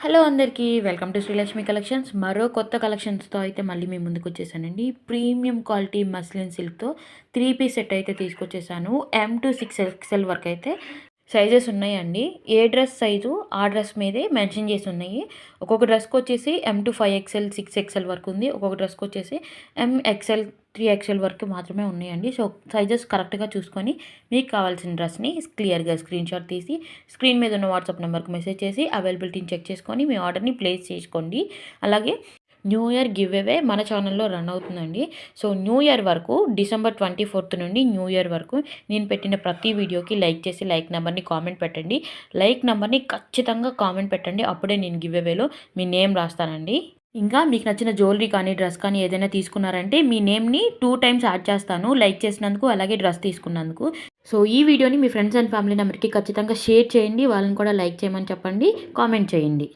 Hello అందరికీ welcome to Srilakshmi collections. మరో కొత్త కలెక్షన్స్తో అయితే మళ్ళీ మీ ముందుకు వచ్చేసానండి. ప్రీమియం క్వాలిటీ మస్లిన్ సిల్క్తో త్రీ పీస్ సెట్ అయితే తీసుకొచ్చేసాను. ఎం టు సిక్స్ ఎక్స్ఎల్ వరకు అయితే సైజెస్ ఉన్నాయండి. ఏ డ్రెస్ సైజు ఆ డ్రెస్ మీదే మెన్షన్ చేసి ఉన్నాయి. ఒక్కొక్క డ్రెస్కి వచ్చేసి M to five XL six XL వరకు ఉంది. ఒక్కొక్క డ్రెస్కి వచ్చేసి ఎం ఎక్స్ఎల్ త్రీ ఎక్స్ఎల్ వరకు మాత్రమే ఉన్నాయండి. సో సైజెస్ కరెక్ట్గా చూసుకొని మీకు కావాల్సిన డ్రెస్ని క్లియర్గా స్క్రీన్ షాట్ తీసి స్క్రీన్ మీద ఉన్న వాట్సాప్ నెంబర్కి మెసేజ్ చేసి అవైలబిలిటీని చెక్ చేసుకొని మీ ఆర్డర్ని ప్లేస్ చేసుకోండి. అలాగే న్యూ ఇయర్ గివ్ అవే మన ఛానల్లో రన్ అవుతుందండి. సో న్యూ ఇయర్ వరకు డిసెంబర్ ట్వంటీ ఫోర్త్ నుండి న్యూ ఇయర్ వరకు నేను పెట్టిన ప్రతి వీడియోకి లైక్ చేసి లైక్ నెంబర్ని కామెంట్ పెట్టండి. లైక్ నెంబర్ని ఖచ్చితంగా కామెంట్ పెట్టండి. అప్పుడే నేను గివ్ అవేలో మీ నేమ్ రాస్తానండి. ఇంకా మీకు నచ్చిన జ్యువెలరీ కానీ డ్రెస్ కానీ ఏదైనా తీసుకున్నారంటే మీ నేమ్ని టూ టైమ్స్ యాడ్ చేస్తాను. లైక్ చేసినందుకు అలాగే డ్రెస్ తీసుకున్నందుకు. సో ఈ వీడియోని మీ ఫ్రెండ్స్ అండ్ ఫ్యామిలీ నెంబర్కి ఖచ్చితంగా షేర్ చేయండి. వాళ్ళని కూడా లైక్ చేయమని చెప్పండి. కామెంట్ చేయండి.